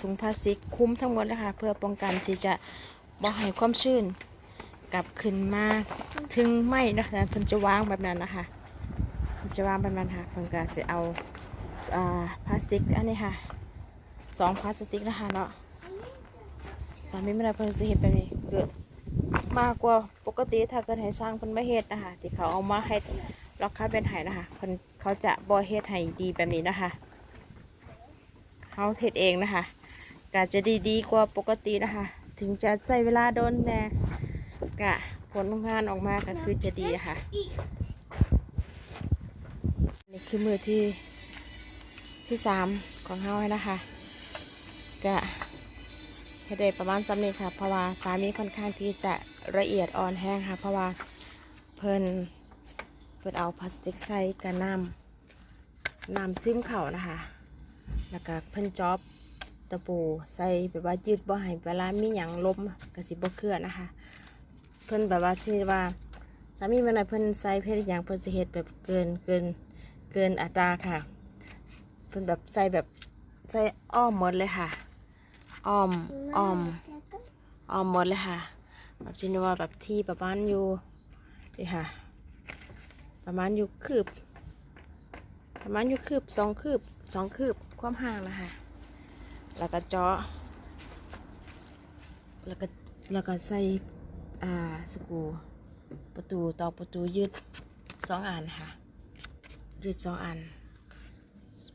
ถุงพลาสติกคลุมทั้งหมดเลยค่ะเพื่อป้องกันที่จะบ่ให้ความชื้นกลับขึ้นมาถึงไหมนะคะเพิ่นจะวางแบบนั้นนะคะเพิ่นจะวางแบบนั้นค่ะเพิ่นก็สิเอาอ่าพลาสติกอันนี้ค่ะสองพลาสติกนะคะเนาะสามีไม่ได้เพิ่นสิเฮ็ดแบบนี้เกิดมากกว่าปกติถ้าเกิดให้ช่างเพิ่นมาเฮ็ดนะคะที่เขาเอามาให้ราคาเป็นไห้นะคะเพิ่นเขาจะบ่เฮ็ดให้ดีแบบนี้นะคะเขาเทศเองนะคะ ก็จะดีดีกว่าปกตินะคะ ถึงจะใช้เวลาโดนแน่กะผลงานออกมาก็คือจะดีนะคะนี่คือมือที่ที่สามของเขาให้นะคะกะเฮ็ดได้ประมาณสำเร็จค่ะ เพราะว่าสามีค่อนข้างที่จะละเอียดอ่อนแห้งค่ะ เพราะว่าเพิ่นเพิ่นเอาพลาสติกใส่กับน้ำน้ำซึมเข่านะคะ แล้วก็เพิ่นจอบ ตะปูใส่แบบว่ายืดบ่ให้เวลามีหยังล้มก็สิบ่เคลื่อนนะคะ เพิ่นแบบว่าที่ว่าสามีเมื่อไหร่เพิ่นใส่เพศหยังเพิ่นสิเฮ็ดแบบเกินเกินเกินอัตราค่ะ เพิ่นแบบใส่แบบใส่อ้อมหมดเลยค่ะอ้อมอ้อมอ้อมหมดเลยค่ะ แบบที่ว่าแบบที่ประมาณอยู่นี่ค่ะ ประมาณอยู่คืบ ประมาณอยู่คืบสองคืบสองคืบความห่างนะคะ แล้วก็เจาะ แล้วก็แล้วก็ใส่อ่าสกูประตูตอกประตูยืดสองอันค่ะ ยืดสองอัน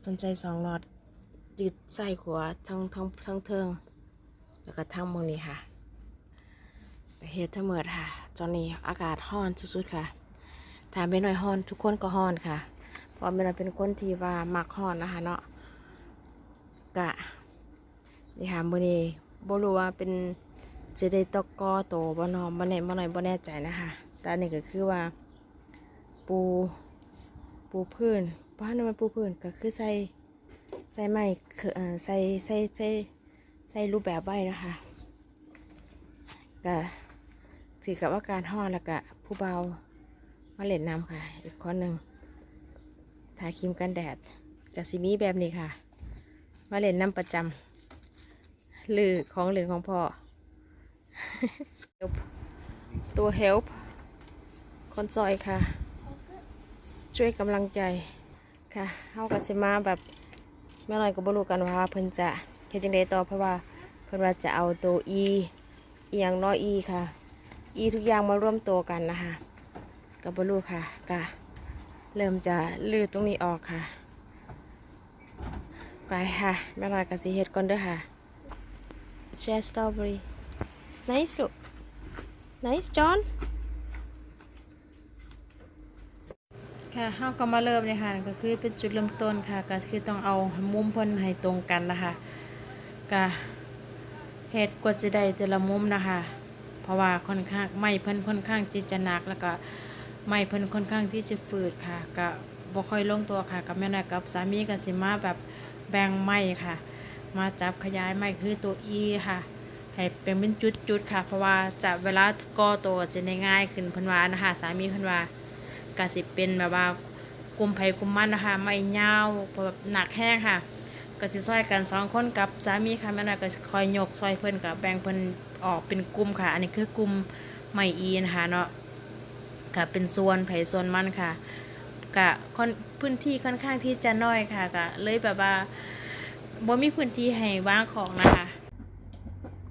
เพิ่นใส่สองหลอดยืดใส่ขวาทั้งทั้งทั้งเทิงแล้วก็ทั้งมองนี้ค่ะเฮ็ดทั้งหมดค่ะตอนนี้อากาศร้อนสุดๆค่ะถามไปหน่อยร้อนทุกคนก็ร้อนค่ะเพราะมันเป็นคนที่ว่ามักฮ้อนนะคะเนาะกะ นี่ค่ะมือนี้บรู้ว่าเป็นจะได้ตกกอโตบ่นอบ่แน่บ่หน่อยบ่แน่ใจนะคะแต่อันนี้ก็คือว่า ปูปูพื้นบ้านนั้นมันปูพื้นก็คือใส่ใส่ไม้คือใส่ใส่ใส่ใส่รูปแบบไว้นะคะก็ถือกับว่าการห่อแล้วก็ผู้เบามาเล่นน้ำค่ะ อีกคนหนึ่งทาครีมกันแดดกับซิมีแบบนี้ค่ะ มาเล่นน้ำประจำ หรือของเล่นของพ่อ Help ตัว help คนซอยค่ะ ช่วยกำลังใจค่ะเฮาก็จะมาแบบเมื่อไรก็บรู้กันว่าเพิ่นจะเฮ็ดจังไดต่อเพราะว่าเพิ่นว่าจะเอาตัว e อีหยังน้อย e ค่ะ e ทุกอย่างมาร่วมตัวกันนะคะก็บ่รู้ค่ะก็เริ่มจะลือตรงนี้ออกค่ะ ไปค่ะแม่ลอยกับสีเห็ดก่อนเด้อค่ะ แชร์สตรอเบอรี่ nice look nice John ค่ะเฮาก็มาเริ่มเลยค่ะก็คือเป็นจุดเริ่มต้นค่ะ ก็คือต้องเอามุมเพิ่นให้ตรงกันนะคะก็เฮ็ดกว่าสิได้แต่ละมุมนะคะ เพราะว่าค่อนข้างไม้เพิ่นค่อนข้างที่จะหนักแล้วก็ไม้เพิ่นค่อนข้างที่จะฝืดค่ะ ก็บ่ค่อยลงตัวค่ะกับแม่นายกับสามีก็สิมาแบบแบ่งไม้ค่ะ มาจับขยายไม้คือตัว E ค่ะ ให้เป็นเป็นจุดๆค่ะ เพราะว่าจะเวลาก่อตัวก็สิได้ง่ายขึ้นพิ่นวานะคะสามีพิ่นวาก็สิเป็นแบบว่ากลุ่มไผกลุ่มมันนะคะไม่ยาแบบหนักแห้งค่ะก็สิซอยกันสองคนกับสามีค่ะแม่นาก็คอยยกซอยเพิ่นกับแบ่งเพิ่นออกเป็นกลุ่มค่ะ อันนี้คือกลุ่มไม่อีนะคะเนาะค่ะเป็นส่วนไผส่วนมันค่ะกะค่อนพื้นที่ค่อนข้างที่จะน้อยค่ะกะเลยแบบว่า บ่มีพื้นที่ให้วางของนะคะ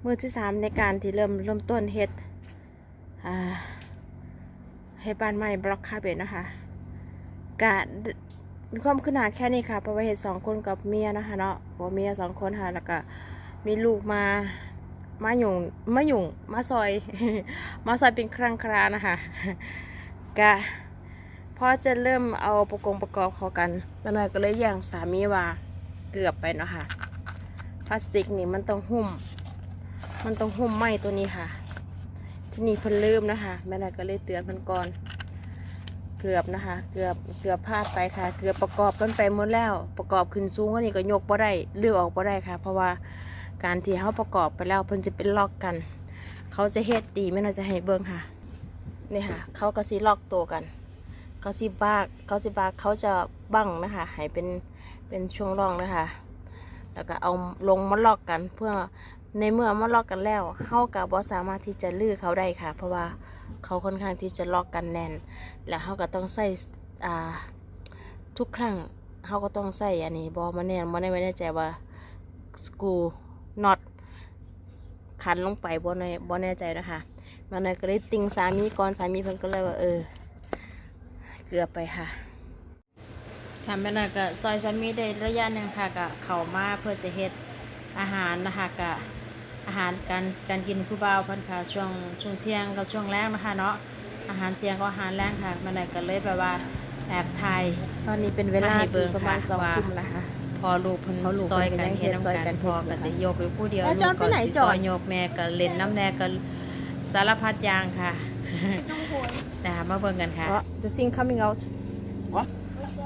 มือที่สามในการที่เริ่มเริ่มต้นเฮ็ดอ่าเฮ็ดบ้านใหม่บล็อกคาเบตนะคะกะมีความขึ้นหนาแค่นี้ค่ะเพราะว่าเฮ็ดสองคนกับเมียนะคะเนาะผัวเมียสองคนค่ะแล้วก็มีลูกมามาหยุ่งมาหยุ่งมาซอยมาซอยเป็นครั้งครานะคะกะพอจะเริ่มเอาประกงประกอบเข้ากันแม่น้อยก็เลยอย่างสามีว่า เกือบไปเนาะค่ะพลาสติกนี่มันต้องหุ้ม มันต้องหุ้มไหมตัวนี้ค่ะ ที่นี่เพิ่นลืมนะคะแม่นายก็เลยเตือนเพิ่นก่อนเกือบนะคะ เกือบเกือบพลาดไปค่ะ เกือบประกอบกันไปหมดแล้ว ประกอบขึ้นสูงกว่านี้ก็ยกบ่ได้เลือกออกบ่ได้ค่ะ เพราะว่าการที่เขาประกอบไปแล้วเพิ่นจะเป็นล็อกกัน เขาจะเฮ็ดดีแม่นายจะให้เบิ่งค่ะนี่ค่ะ เขาก็สิล็อกตัวกัน เขาสิบากเขาสิบากเขาจะบังนะคะให้เป็น เป็นช่วงร่องนะคะ แล้วก็เอาลงมาล็อกกันเพื่อในเมื่อมาล็อกกันแล้วเฮาก็บ่สามารถที่จะลื้อเขาได้ค่ะ เพราะว่าเขาค่อนข้างที่จะล็อกกันแน่น แล้วเฮาก็ต้องใส่อ่าทุกครั้งเฮาก็ต้องใส่อันนี้บ่มาแน่นบ่ได้ไม่แน่ใจว่าสกูน็อตขันลงไปบ่แน่บ่แน่ใจนะคะมันเลยก็เลยติงสามีก่อนสามีเพิ่นก็เลยว่าเออ เกือบไปค่ะ ทำไปหน่อยก็ซอยสามีได้ระยะหนึ่งค่ะก็เข้ามาเพื่อจะเฮ็ดอาหารนะคะก็อาหารการการกินผู้บ่าวเพิ่นค่ะช่วงช่วงเที่ยงกับช่วงแรงนะคะเนาะอาหารเที่ยงก็อาหารแรงค่ะมันเลยก็เลยแบบว่าแอบถ่ายตอนนี้เป็นเวลาให้เบิ่ที่งประมาณค่ะสองว่าทุ่มนะคะพอลูกเพิ่นพอลูกซอยกันเพิ่นเฮ็ดซอยน้ำกักันนพอก็สิยกอยู่ผู้เดียวแล้วลูจอกดก็ไปไหนสิจซออดยยกแม่ก็เล่นน้ำแน่ก็สารพัดอย่างค่ะนะคะมาเบิ่งกันค่ะเพราะ the thing coming out What?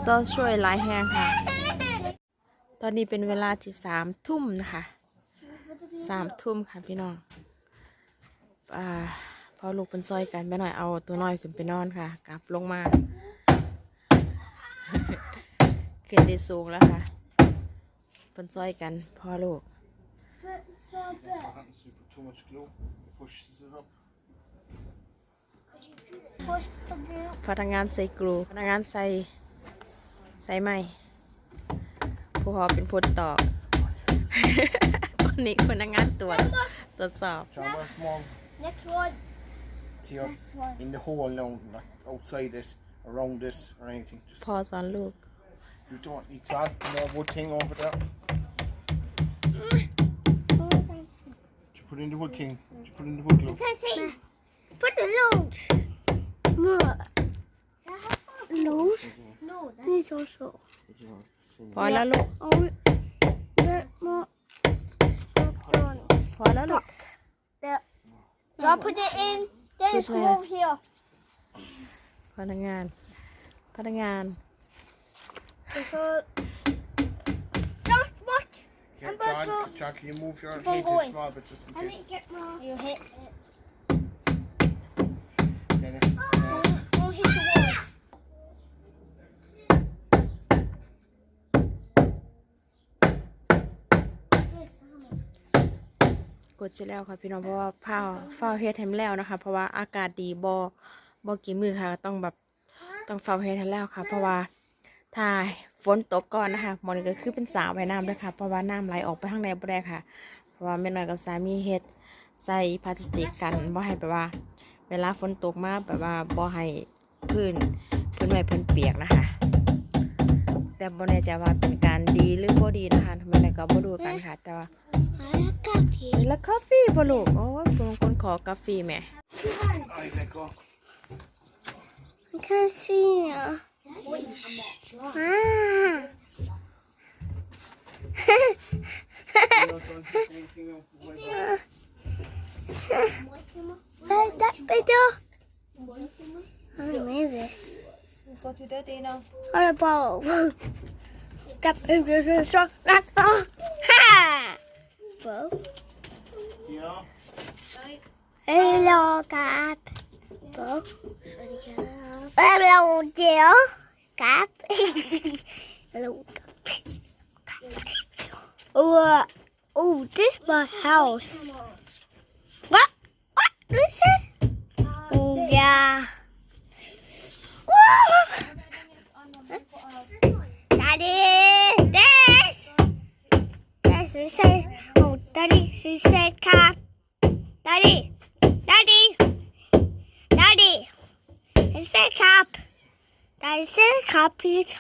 ต้องช่วยหลายแห้งค่ะ ตอนนี้เป็นเวลาที่สามทุ่มนะคะสามทุ่มค่ะพี่น้องอ่าพอลูกเป็นซอยกันไปหน่อยเอาตัวน้อยขึ้นไปนอนค่ะ กลับลงมาขึ้นได้สูงแล้วค่ะเป็นซอยกันพ่อลูก พนักงานใส่กรูพนักงานใส่ ส่ไหมผู้ขอเป็นผู้ตอบตอนนี้พนักงานตรวจตรวจสอบ John, where's small Next one. tear in the hole now, like outside it, around it, or anything. Just พอสอนลูก you don't need to add more wood thing over there. You put in the wood thing. You put in the wood glue. Let's see. Put the load. More. Load? No, that's also. พอแล้วลูก Oh, there, more. Done. พอแล้วลูก There. Now put it in. Then Put it's where? over here. พนักงาน พนักงาน So, Don't watch. Yeah, I'm about John, to- John, can you move your Keep on head going. a small bit just in I need case? to get more. You hit it. Then it's, กดจะแล้วค่ะพี่น้องเพราะว่าผ้าเฝ้าเฮ็ดให้มันแล้วนะคะ เพราะว่าอากาศดีบอบอกี่มือค่ะ ต้องแบบต้องเฝ้าเฮ็ดให้แล้วค่ะ เพราะว่าถ้าฝนตกก่อนนะคะมอนี่ก็คือเป็นสาวไว้น้ำด้วยค่ะเพราะว่าน้ำไหลออกไปข้างในบ่ได้ค่ะ เพราะว่าแม่น้อยกับสามีเฮ็ดใส่พลาสติกกันบ่ให้แบบว่า เวลาฝนตกมากแบบว่าบ่ให้พื้นพื้นไม้พิ่นเปียกนะคะ แต่บ่แน่ใจว่าเป็นการดีหรือบ่ดีนะคะทำไมไหนก็บ่รู้กันค่ะ แต่ว่า แล้วกาแฟบ่ลูกโอ้ยคุณคนขอกาแฟแหม่ I let go. I can't see you. Ah. You don't want to say anything else. That, that better? Oh, maybe. Go to daddy now What about? That is struck that. Oh. Ha! Well, You hello, Cap. Well, hello, dear. Cap. hello, Cap. Oh, oh, this is my house. What? What? It? Oh, yeah. Daddy, this. This is Daddy, she said cap. Daddy, Daddy, Daddy, it said cap. Daddy said cap, please.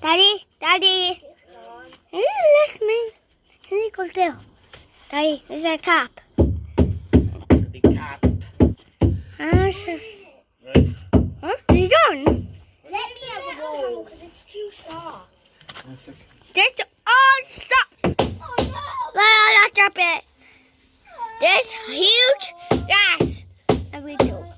Daddy, Daddy. Let me. Can you go there. Daddy, it said cap. The cat. Ah, sh- Right. Huh? You done? Let me have a go. Because it's too soft. One second. This all stop. Well, I'll drop it. This huge gas. And we do.